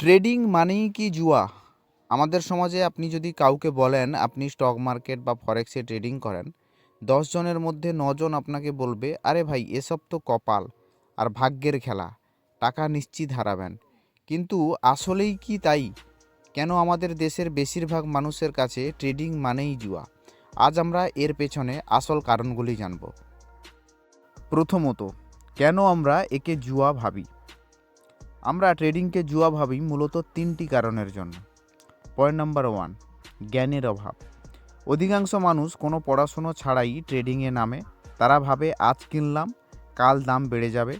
Trading মানেই কি জুয়া? আমাদের সমাজে আপনি যদি কাউকে বলেন, আপনি স্টক মার্কেট বা ফরেক্সে ট্রেডিং করেন, দশ জনের মধ্যে নজন আপনাকে বলবে, আরে ভাই, এসব তো কপাল আর ভাগ্যের খেলা, টাকা নিশ্চিত হারাবেন। কিন্তু আসলেই কি তাই? কেন আমাদের দেশের বেশিরভাগ মানুষের কাছে ট্রেডিং মানেই জুয়া? আজ আমরা এর পেছনে আসল কারণগুলি জানব। প্রথমত, কেন আমরা একে জুয়া ভাবি? আমরা ট্রেডিংকে জুয়া ভাবি মূলত তিনটি কারণের জন্য। পয়েন্ট নাম্বার ওয়ান জ্ঞানের অভাব। অধিকাংশ মানুষ কোনো পড়াশুনো ছাড়াই ট্রেডিংয়ে নামে। তারা ভাবে, আজ কিনলাম, কাল দাম বেড়ে যাবে।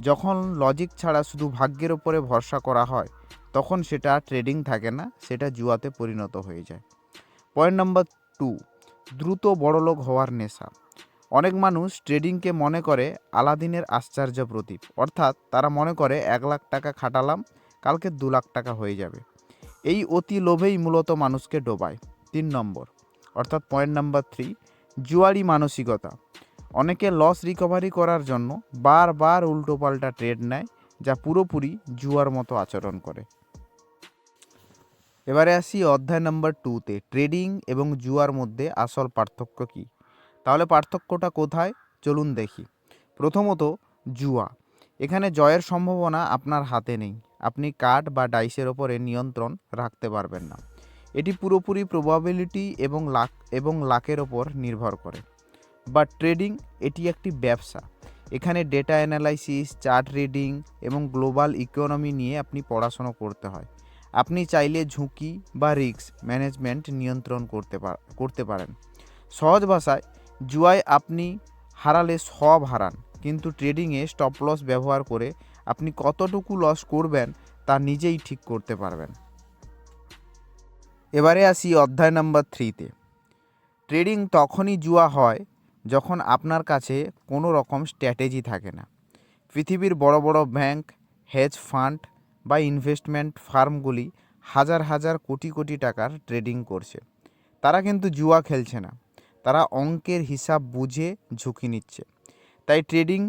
যখন লজিক ছাড়া শুধু ভাগ্যের ওপরে ভরসা করা হয়, তখন সেটা ট্রেডিং থাকে না, সেটা জুয়াতে পরিণত হয়ে যায়। পয়েন্ট নাম্বার টু দ্রুত বড়লোক হওয়ার নেশা। অনেক মানুষ ট্রেডিংকে মনে করে আলাদিনের আশ্চর্য প্রতীক। অর্থাৎ তারা মনে করে এক লাখ টাকা খাটালাম, কালকে দু লাখ টাকা হয়ে যাবে। এই অতি লোভেই মূলত মানুষকে ডোবায়। তিন নম্বর, অর্থাৎ পয়েন্ট নাম্বার থ্রি, জুয়ারি মানসিকতা। অনেকে লস রিকভারি করার জন্য বারবার উল্টোপাল্টা ট্রেড নেয়, যা পুরোপুরি জুয়ার মতো আচরণ করে। এবারে আসি অধ্যায় নাম্বার টুতে ট্রেডিং এবং জুয়ার মধ্যে আসল পার্থক্য কী? তাহলে পার্থক্যটা কোথায়? চলুন দেখি। প্রথমত, জুয়া। এখানে জয়ের সম্ভাবনা আপনার হাতে নেই। আপনি কার্ড বা ডাইসের ওপরে নিয়ন্ত্রণ রাখতে পারবেন না। এটি পুরোপুরি প্রবাবিলিটি এবং লাক, এবং লাকের ওপর নির্ভর করে। বা ট্রেডিং এটি একটি ব্যবসা। এখানে ডেটা অ্যানালাইসিস চার্ট রিডিং এবং গ্লোবাল ইকোনমি নিয়ে আপনি পড়াশোনা করতে হয়। আপনি চাইলে ঝুঁকি বা রিস্ক ম্যানেজমেন্ট নিয়ন্ত্রণ করতে করতে পারেন। সহজ ভাষায় জুয়ায় আপনি হারালে সব হারান, কিন্তু ট্রেডিংয়ে স্টপ লস ব্যবহার করে আপনি কতটুকু লস করবেন তা নিজেই ঠিক করতে পারবেন। এবারে আসি অধ্যায় নাম্বার থ্রিতে ট্রেডিং তখনই জুয়া হয় যখন আপনার কাছে কোনো রকম স্ট্র্যাটেজি থাকে না। পৃথিবীর বড় বড় ব্যাংক হেজ ফান্ড বা ইনভেস্টমেন্ট ফার্মগুলি হাজার হাজার কোটি কোটি টাকার ট্রেডিং করছে। তারা কিন্তু জুয়া খেলছে না। তারা অঙ্কের হিসাব বুঝে ঝুঁকি নিচ্ছে। তাই ট্রেডিং,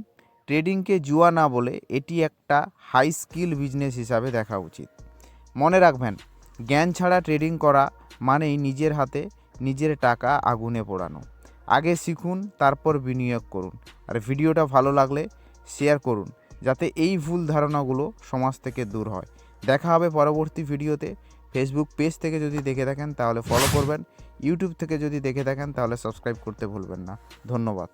ট্রেডিংকে জুয়া না বলে এটি একটা হাই স্কিল বিজনেস হিসাবে দেখা উচিত। মনে রাখবেন, জ্ঞান ছাড়া ট্রেডিং করা মানেই নিজের হাতে নিজের টাকা আগুনে পোড়ানো। আগে শিখুন, তারপর বিনিয়োগ করুন। আর ভিডিওটা ভালো লাগলে শেয়ার করুন, যাতে এই ভুল ধারণাগুলো সমাজ থেকে দূর হয়। দেখা হবে পরবর্তী ভিডিওতে ফেসবুক পেজ থেকে যদি দেখে থাকেন, তাহলে ফলো করবেন। ইউটিউব থেকে যদি দেখে থাকেন, তাহলে সাবস্ক্রাইব করতে ভুলবেন না। ধন্যবাদ।